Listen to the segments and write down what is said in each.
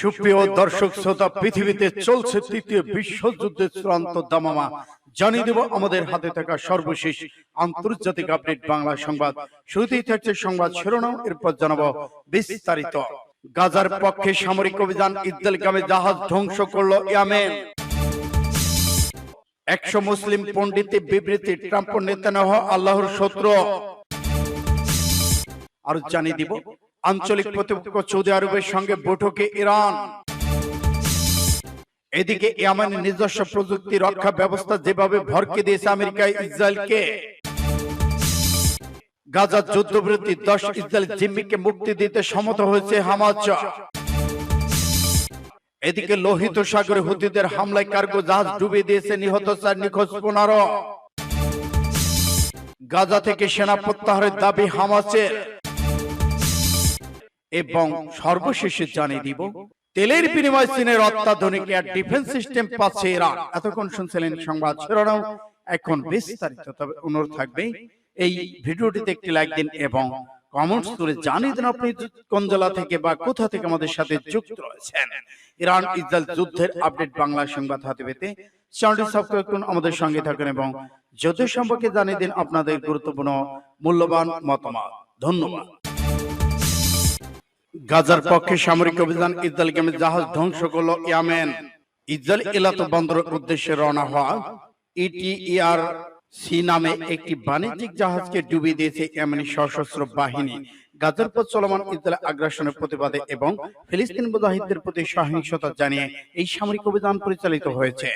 সুপ্রিয় দর্শক শ্রোতা পৃথিবীতে চলছে তৃতীয় বিশ্বযুদ্ধের চূড়ান্ত দামামা। জানিয়ে দেব আমাদের হাতে থাকা সর্বশেষ আন্তর্জাতিক আপডেট বাংলা সংবাদ। শুরুতেই থাকছে সংবাদ শিরোনাম। এরপর জানাব বিস্তারিত। গাজার পক্ষে সামরিক অভিযান ইদ্দেলগামে জাহাজ ধ্বংস করল ইয়ামেন। একশো মুসলিম পণ্ডিত বিবৃতি ট্রাম্প নেতানহ আল্লাহর শত্রু। আর জানিয়ে দিব। আঞ্চলিক প্রতিপক্ষ সৌদি আরবের সঙ্গে বৈঠকে ইরান। এদিকে ইয়ামানের নিজস্ব প্রযুক্তি রক্ষা ব্যবস্থা যেভাবে ভরকে দিয়েছে আমেরিকা ইসরায়েলকে। গাজা যুদ্ধবিরতি দশ ইসরায়েল জিম্মিকে মুক্তি দিতে সম্মত হয়েছে হামাজ এদিকে লোহিত সাগরে হুতিদের হামলায় কার্গো জাহাজ ডুবিয়ে দিয়েছে নিহত চার নিখোঁজ পনেরো। গাজা থেকে সেনা প্রত্যাহারের দাবি হামাসের এবং সর্বশেষে জানিয়ে দিব, তেলের বিনিময় চীনের অত্যাধুনিক এয়ার ডিফেন্স সিস্টেম পাচ্ছে ইরান। এতক্ষণ শুনছিলেন সংবাদ শিরোনাম। এখন বিস্তারিত তবে অনুরোধ থাকবে, এই ভিডিওটিতে একটি লাইক দিন এবং কমেন্টস করে জানিয়ে দিন আপনি কোন জেলা থেকে বা কোথা থেকে আমাদের সাথে যুক্ত রয়েছেন। ইরান ইসরায়েল যুদ্ধের আপডেট বাংলা সংবাদ হাতে পেতে চ্যানেলটি সাবস্ক্রাইব করুন, আমাদের সঙ্গে থাকুন এবং যুদ্ধ সম্পর্কে জানিয়ে দিন আপনাদের গুরুত্বপূর্ণ, মূল্যবান মতামত। ধন্যবাদ। গাজার পক্ষে সামরিক অভিযান ইসরায়েলগামী জাহাজ ধ্বংস করল ইয়ামেন। ইসরায়েল এলাত বন্দরের উদ্দেশ্যে রওনা হওয়া ইটিইআর সি নামে একটি বাণিজ্যিক জাহাজকে ডুবিয়ে দিয়েছে ইয়ামেনি সশস্ত্র বাহিনী। গাজার পর চলমান ইসরায়েল আগ্রাসনের প্রতিবাদে এবং ফিলিস্তিন মুজাহিদদের প্রতি সহিংসতা জানিয়ে এই সামরিক অভিযান পরিচালিত হয়েছে।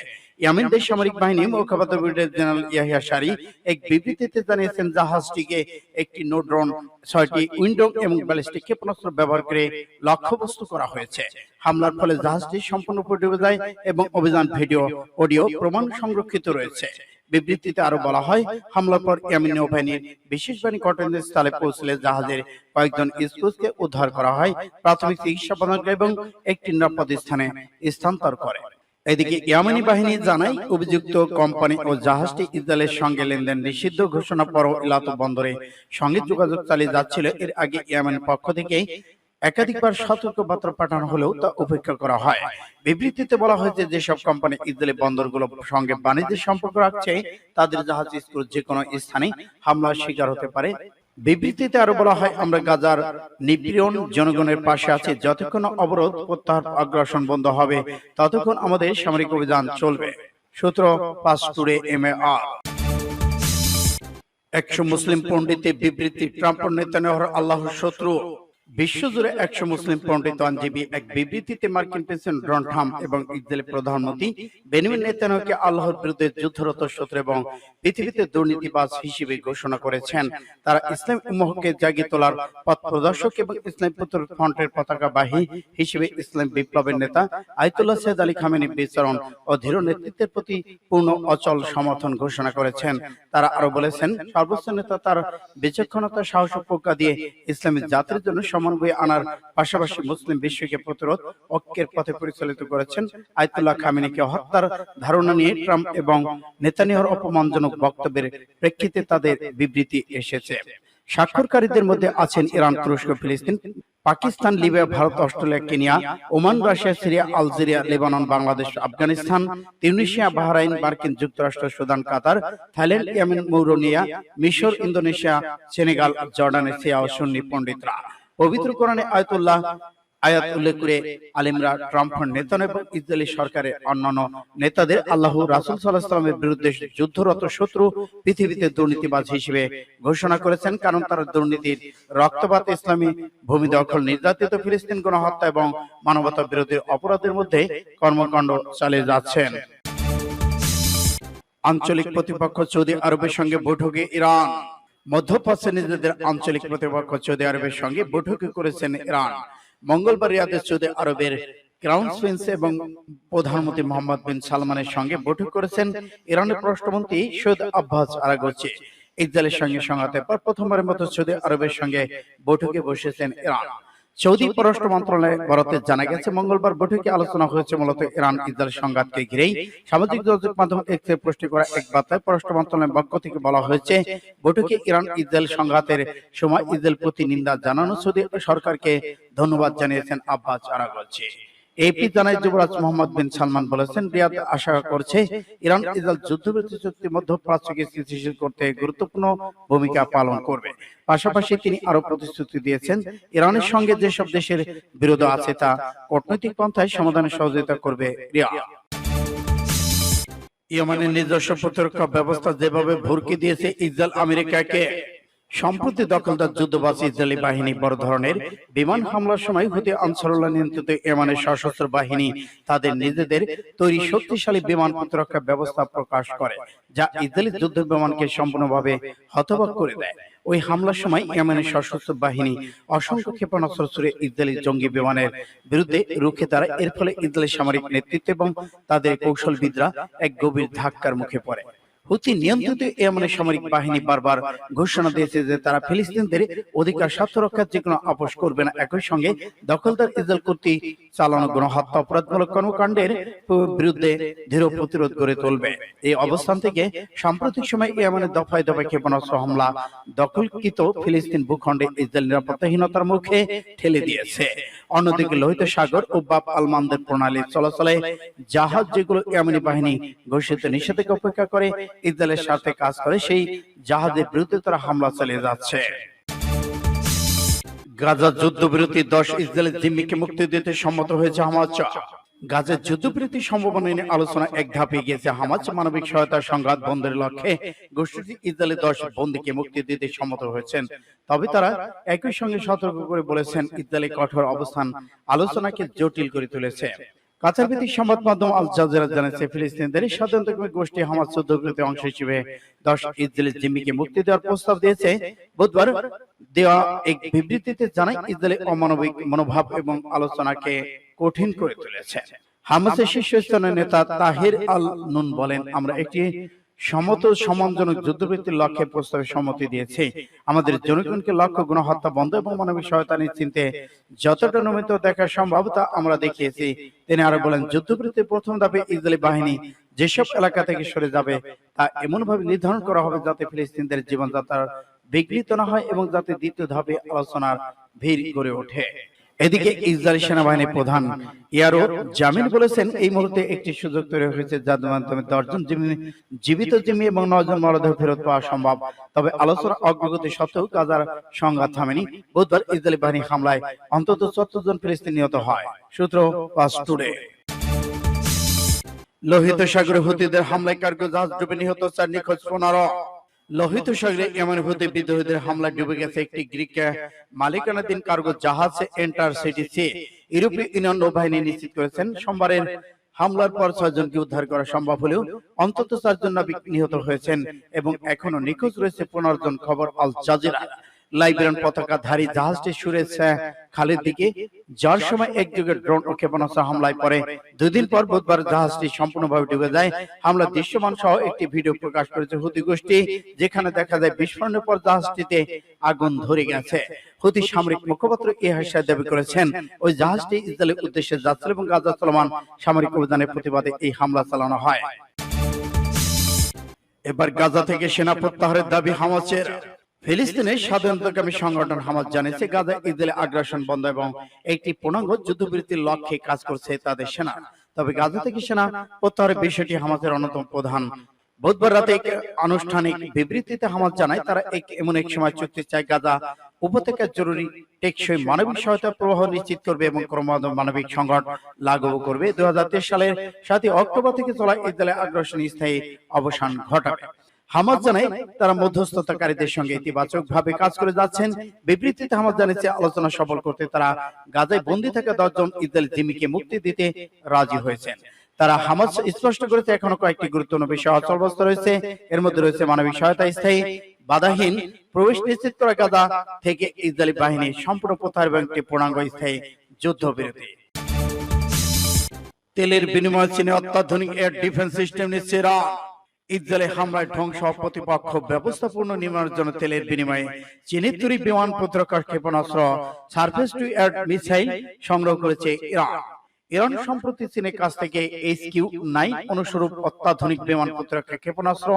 ইয়ামেন দেশ সামরিক বাহিনী মুখপাত্র ব্রিগেডিয়ার জেনারেল ইয়াহিয়া শারি এক বিবৃতিতে জানিয়েছেন জাহাজটিকে একটি নোড্রোন ছয়টি উইন্ডো এবং ব্যালিস্টিক ক্ষেপণাস্ত্র ব্যবহার করে লক্ষ্যবস্তু করা হয়েছে। হামলার ফলে জাহাজটি সম্পূর্ণ ডুবে যায় এবং অভিযান ভিডিও অডিও প্রমাণ সংরক্ষিত রয়েছে। বিবৃতিতে আরও বলা হয়, হামলার পর ইয়ামিন নৌবাহিনীর বিশেষ বাহিনী ঘটনাস্থলে পৌঁছলে জাহাজের কয়েকজন স্কুলকে উদ্ধার করা হয় প্রাথমিক চিকিৎসা প্রদান এবং একটি নিরাপদ স্থানে স্থানান্তর করে। এদিকে ইয়ামানি বাহিনী জানায়, অভিযুক্ত কোম্পানি ও জাহাজটি ইসরায়েলের সঙ্গে লেনদেন নিষিদ্ধ ঘোষণা পর ইলাত বন্দরে সঙ্গে যোগাযোগ চালিয়ে যাচ্ছিল। এর আগে ইয়ামানের পক্ষ থেকে একাধিকবার সতর্ক বার্তা পাঠানো হলেও তা উপেক্ষা করা হয়। বিবৃতিতে বলা হয়েছে যেসব কোম্পানি ইসরায়েলি বন্দরগুলোর সঙ্গে বাণিজ্যের সম্পর্ক রাখছে তাদের জাহাজ স্কুল যে কোনো স্থানে হামলার শিকার হতে পারে। বিবৃতিতে আরও বলা হয় আমরা গাজার নিপীড়ন জনগণের পাশে আছি যতক্ষণ অবরোধ প্রত্যাহার আগ্রাসন বন্ধ হবে ততক্ষণ আমাদের সামরিক অভিযান চলবে। সূত্র টুরে এম এ আর। একশো মুসলিম পণ্ডিতের বিবৃতি ট্রাম্প নেতানিয়াহুর আল্লাহর শত্রু বিশ্বজুড়ে একশো মুসলিম পণ্ডিত আইনজীবী এক বিবৃতিতে মার্কিন প্রেসিডেন্ট ডোনাল্ড ট্রাম্প এবং ইসরায়েলের প্রধানমন্ত্রী বেনিমিন নেতানিয়াহুকে আল্লাহর বিরুদ্ধে যুদ্ধরত শত্রু এবং পৃথিবীতে দুর্নীতিবাজ হিসেবে ঘোষণা করেছেন। তারা ইসলাম উম্মহকে জাগিয়ে তোলার পথ প্রদর্শক এবং ইসলাম পুত্র ফ্রন্টের পতাকাবাহী হিসেবে ইসলাম বিপ্লবের নেতা আয়তুল্লাহ সৈয়দ আলী খামেনি বিচরণ ও ধীর নেতৃত্বের প্রতি পূর্ণ অচল সমর্থন ঘোষণা করেছেন। তারা আরও বলেছেন, সর্বোচ্চ নেতা তার বিচক্ষণতা, সাহস প্রজ্ঞা দিয়ে ইসলামী জাতির জন্য সমন্বয় আনার পাশাপাশি মুসলিম বিশ্বকে প্রতিরোধ, ঐক্যের পথে পরিচালিত করেছেন আয়তুল্লাহ খামেনিকে হত্যার ধারণা নিয়ে ট্রাম্প এবং নেতানিয়াহুর অপমানজনক বক্তব্যের প্রেক্ষিতে তাদের বিবৃতি এসেছে। স্বাক্ষরকারীদের মধ্যে আছেন ইরান, তুরস্ক, ফিলিস্তিন, Pakistan, Libya, Bharat, Australia, Kenya, Oman, Russia, Syria, Algeria, Lebanon, Bangladesh, Afghanistan, Tunisia, Bahrain, মার্কিন যুক্তরাষ্ট্র, Sudan, Qatar, Thailand, Yemen, Mauritania, মিশর, ইন্দোনেশিয়া, সেনেগাল জর্ডানের সিয়া ও সুন্নি পণ্ডিতরা। পবিত্র কোরআনে আয়তুল্লাহ, আয়াত উল্লেখ করে আলিমরা ট্রাম্প নেতা এবং ইসরায়েলি সরকারের অন্যান্য নেতাদের আল্লাহ রাসুল সাল্লাহামের বিরুদ্ধে যুদ্ধরত শত্রু পৃথিবীতে দুর্নীতিবাজ হিসেবে ঘোষণা করেছেন, কারণ তারা দুর্নীতির রক্তপাত, ইসলামী ভূমি দখল, নির্যাতিত ফিলিস্তিন গণহত্যা এবং মানবতা বিরোধী অপরাধের মধ্যে কর্মকাণ্ড চালিয়ে যাচ্ছেন। আঞ্চলিক প্রতিপক্ষ সৌদি আরবের সঙ্গে বৈঠকে ইরান। মধ্যপ্রাচ্যে নিজেদের আঞ্চলিক প্রতিপক্ষ সৌদি আরবের সঙ্গে করেছেন ইরান। মঙ্গলবার সৌদি আরবের ক্রাউন প্রিন্স এবং প্রধানমন্ত্রী মোহাম্মদ বিন সালমানের সঙ্গে বৈঠক করেছেন ইরানের পররাষ্ট্রমন্ত্রী সৈয়দ আব্বাস আরাগোচি। ইসরায়েলের সঙ্গে সংঘাতের পর প্রথমবারের মতো সৌদি আরবের সঙ্গে বৈঠকে বসেছেন ইরান। সৌদি পররাষ্ট্র মন্ত্রণালয় বরাতে জানা গেছে মঙ্গলবার বৈঠকে আলোচনা হয়েছে মূলত ইরান ইসরায়েল সংঘাতকে ঘিরেই সামাজিক যোগাযোগ মাধ্যম এক্সে পুষ্টি করা এক বার্তায় পররাষ্ট্র মন্ত্রণালয়ের পক্ষ থেকে বলা হয়েছে বৈঠকে ইরান ইসরায়েল সংঘাতের সময় ইসরায়েল প্রতি নিন্দা জানানো সৌদি সরকারকে ধন্যবাদ জানিয়েছেন আব্বাস আরাগলছি এপি জানায় যুবরাজ মোহাম্মদ বিন সালমান বলেছেন রিয়াদ আশা করছে ইরান ইসরায়েল যুদ্ধবিরতি চুক্তি মধ্যপ্রাচ্যকে স্থিতিশীল করতে গুরুত্বপূর্ণ ভূমিকা পালন করবে। পাশাপাশি তিনি আরও প্রতিশ্রুতি দিয়েছেন ইরানের সঙ্গে যেসব দেশের বিরোধ আছে তা কূটনৈতিক পন্থায় সমাধানে সহযোগিতা করবে রিয়াদ। ইয়েমেনের নিজস্ব প্রতিরক্ষা ব্যবস্থা যেভাবে ভুরকি দিয়েছে ইসরায়েল আমেরিকাকে সম্প্রতি দখলদার যুদ্ধবাসী ইসরায়েলি বাহিনী বড় ধরনের বিমান হামলার সময় হতে আনসারুল্লাহ নিয়ন্ত্রিত ইয়েমেনের সশস্ত্র বাহিনী তাদের নিজেদের তৈরি শক্তিশালী বিমান প্রতিরক্ষা ব্যবস্থা প্রকাশ করে, যা ইসরায়েলি যুদ্ধ বিমানকে সম্পূর্ণভাবে হতবাক করে দেয়। ওই হামলার সময় ইয়েমেনের সশস্ত্র বাহিনী অসংখ্য ক্ষেপণাস্ত্র ছুড়ে ইসরায়েলি জঙ্গি বিমানের বিরুদ্ধে রুখে দাঁড়ায় এর ফলে ইসরায়েলি সামরিক নেতৃত্ব এবং তাদের কৌশলবিদরা এক গভীর ধাক্কার মুখে পড়ে। হুতি নিয়ন্ত্রিত ইয়েমেনের সামরিক বাহিনী বারবার ঘোষণা দিয়েছে যে তারা ফিলিস্তিনদের অধিকার স্বার্থ রক্ষার যে কোনো আপোষ করবে না একই সঙ্গে দখলদার ইসরায়েল কর্তৃক চালানো গণহত্যা অপরাধমূলক কর্মকাণ্ডের বিরুদ্ধে দৃঢ় প্রতিরোধ গড়ে তুলবে। এই অবস্থান থেকে সাম্প্রতিক সময় ইয়েমেনের দফায় দফায় ক্ষেপণাস্ত্র হামলা দখলকৃত ফিলিস্তিন ভূখণ্ডে ইসরায়েল নিরাপত্তাহীনতার মুখে ঠেলে দিয়েছে। অন্যদিকে লোহিত সাগর ও বাপ আলমানদের প্রণালী চলাচলে জাহাজ যেগুলো ইয়েমেনি বাহিনী ঘোষিত নিষেধাজ্ঞা উপেক্ষা করে ইসরায়েলের স্বার্থে কাজ করে সেই জাহাজের বিরুদ্ধে তারা হামলা চালিয়ে যাচ্ছে। গাজা যুদ্ধবিরতি দশ ইসরায়েলের জিম্মিকে মুক্তি দিতে সম্মত হয়েছে হামাজ গাজার যুদ্ধবিরতি সম্ভাবনা নিয়ে আলোচনা এক ধাপে গিয়েছে হামাজ মানবিক সহায়তা সংঘাত বন্ধের লক্ষ্যে। গোষ্ঠীটি ইসরায়েলের দশ বন্দীকে মুক্তি দিতে সম্মত হয়েছেন। তবে তারা একই সঙ্গে সতর্ক করে বলেছেন ইসরায়েলের কঠোর অবস্থান আলোচনাকে জটিল করে তুলেছে। কাতার ভিত্তিক সংবাদ মাধ্যম আল জাজিরা জানিয়েছে ফিলিস্তিনদের স্বাধীনতাকামী গোষ্ঠী হামাস যুদ্ধবিরতি অংশ হিসেবে দশ জিম্মিকে মুক্তি দেওয়ার প্রস্তাব দিয়েছে। বুধবার দেওয়া এক বিবৃতিতে জানায় অমানবিক মনোভাব এবং আলোচনাকে কঠিন করে তুলেছে। হামাসের শীর্ষস্থানীয় নেতা তাহির আল নুন বলেন আমরা একটি সমতল সম্মানজনক যুদ্ধবৃত্তির লক্ষ্যে প্রস্তাবে সম্মতি দিয়েছি। আমাদের জনগণকে লক্ষ্য, গণহত্যা, বন্ধ এবং মানবিক সহায়তা নিশ্চিন্তে যতটা নিয়মিত দেখা সম্ভব তা আমরা দেখিয়েছি। তিনি আরও বলেন, যুদ্ধবৃত্তির প্রথম ধাপে ইসরায়েলি বাহিনী যেসব এলাকা থেকে সরে যাবে, তা এমনভাবে নির্ধারণ করা হবে যাতে ফিলিস্তিনদের জীবনযাত্রার বিঘ্নিত না হয় এবং যাতে দ্বিতীয় ধাপে আলোচনার ভিড় গড়ে ওঠে। এদিকে ইসরায়েলি সেনাবাহিনীর প্রধান ইয়ারো জামিল বলেছেন এই মুহূর্তে একটি সুযোগ তৈরি হয়েছে যার মাধ্যমে দশজন জিম্মি জীবিত জিম্মি এবং নজন মরদেহ ফেরত পাওয়া সম্ভব। তবে আলোচনা অগ্রগতি সত্ত্বেও গাজার সংঘাত থামেনি। বুধবার ইসরায়েলি বাহিনী হামলায় অন্তত চুয়াত্তর জন ফিলিস্তিন নিহত হয়। সূত্র পাস টুডে। লোহিত সাগরে হুতিদের হামলায় কার্গো জাহাজ ডুবে নিহত চার নিখোঁজ পনেরো লোহিত সাগরে এমন হতে বিদ্রোহীদের হামলা ডুবে গেছে। একটি গ্রিক মালিকানাধীন কার্গো জাহাজ এন্টার সিটি সি ইউরোপীয় ইউনিয়ন নৌবাহিনী নিশ্চিত করেছেন সোমবারের হামলার পর ছয়জনকে উদ্ধার করা সম্ভব হলেও অন্তত চারজন নাবিক নিহত হয়েছেন এবং এখনও নিখোঁজ রয়েছে পনেরো জন খবর আল জাজিরা। লাইবেরিয়ান পতাকাধারী জাহাজটি সুরেজ খালের দিকে। যার সময় একযোগে ড্রোন ও ক্ষেপণাস্ত্র হামলায় পরে দুদিন পর বুধবার জাহাজটি সম্পূর্ণভাবে ডুবে যায়। হামলা দৃশ্যমান সহ একটি ভিডিও প্রকাশ করেছে হুতি গোষ্ঠী যেখানে দেখা যায় বিস্ফোরণের পর জাহাজটিতে আগুন ধরে গেছে। হুতি সামরিক মুখপাত্র এ হাসা দাবি করেছেন ওই জাহাজটি ইসরায়েলের উদ্দেশ্যে যাচ্ছিল এবং গাজা চলমান সামরিক অভিযানের প্রতিবাদে এই হামলা চালানো হয়। এবার গাজা থেকে সেনা প্রত্যাহারের দাবি হামাসের ফিলিস্তিনের স্বাধীনতাকামী সংগঠন হামাস জানিয়েছে গাজা ইসরায়েল আগ্রাসন বন্ধ এবং একটি পূর্ণাঙ্গ যুদ্ধবিরতির লক্ষ্যে কাজ করছে তাদের সেনা। তবে গাজা থেকে সেনা প্রত্যাহারের বিষয়টি হামাসের অন্যতম প্রধান। বুধবার রাতে এক আনুষ্ঠানিক বিবৃতিতে হামাস জানায় তারা এক এমন এক সময় চুক্তি চায় গাজা উপত্যকার জরুরি টেকসই মানবিক সহায়তা প্রবাহ নিশ্চিত করবে এবং ক্রমাগত মানবিক সংকট লাগু করবে। দুই হাজার তেইশ সালের সাতই অক্টোবর থেকে চলা ইসরায়েলের আগ্রাসন স্থায়ী অবসান ঘটাবে। হামাজ জানায় তারা মধ্যস্থতাকারীদের সঙ্গে ইতিবাচক ভাবে কাজ করে যাচ্ছেন। বিবৃতিতে হামাজ জানিয়েছে আলোচনা সফল করতে তারা গাজায় বন্দী থাকা দশজন ইসরায়েল জিমিকে মুক্তি দিতে রাজি হয়েছেন। তারা হামাজ স্পষ্ট করেছে এখনও কয়েকটি গুরুত্বপূর্ণ বিষয় অচলবস্ত রয়েছে। এর মধ্যে রয়েছে মানবিক সহায়তা স্থায়ী বাধাহীন প্রবেশ নিশ্চিত করা গাজা থেকে ইসরায়েলি বাহিনী সম্পূর্ণ প্রত্যাহার এবং একটি পূর্ণাঙ্গ স্থায়ী যুদ্ধ যুদ্ধবিরতি তেলের বিনিময়ে চীনে অত্যাধুনিক এয়ার ডিফেন্স সিস্টেম নিচ্ছে ইরান ইসরায়েলে হামলায় ধ্বংস প্রতিপক্ষ ব্যবস্থাপূর্ণ নির্মাণের জন্য তেলের বিনিময়ে চীনের তৈরি বিমান প্রতিরক্ষার ক্ষেপণাস্ত্র সার্ফেস টু এয়ার মিসাইল সংগ্রহ করেছে ইরান। ইরান। সম্প্রতি চীনের কাছ থেকে এইচ কিউ নাইন অনুস্বরূপ অত্যাধুনিক বিমান প্রতিরক্ষা ক্ষেপণাস্ত্র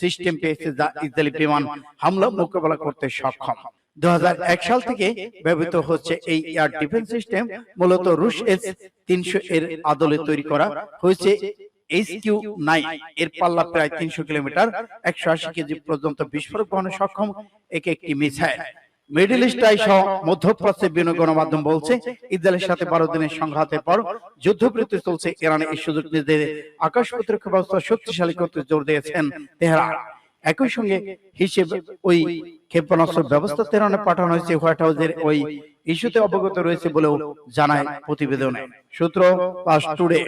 সিস্টেম পেয়েছে যা ইসরায়েলি বিমান হামলা মোকাবেলা করতে সক্ষম। দু হাজার এক সাল থেকে ব্যবহৃত হচ্ছে এই এয়ার ডিফেন্স সিস্টেম মূলত রুশ এস তিনশো এর আদলে তৈরি করা হয়েছে গণমাধ্যম বলছে, ইসরায়েলের সাথে বারো দিনের সংঘাতের পর যুদ্ধবৃত্তি চলছে এই সুযোগ আকাশ প্রতিরক্ষা ব্যবস্থা শক্তিশালী করতে জোর দিয়েছেন একই সঙ্গে হিসেব ওই ক্ষেপণাস্ত্র ব্যবস্থা তেহরানে পাঠানো হয়েছে, হোয়াইট হাউসের ওই ইস্যুতে অবগত রয়েছে বলেও জানায় প্রতিবেদনে। সূত্র পাস টুডে।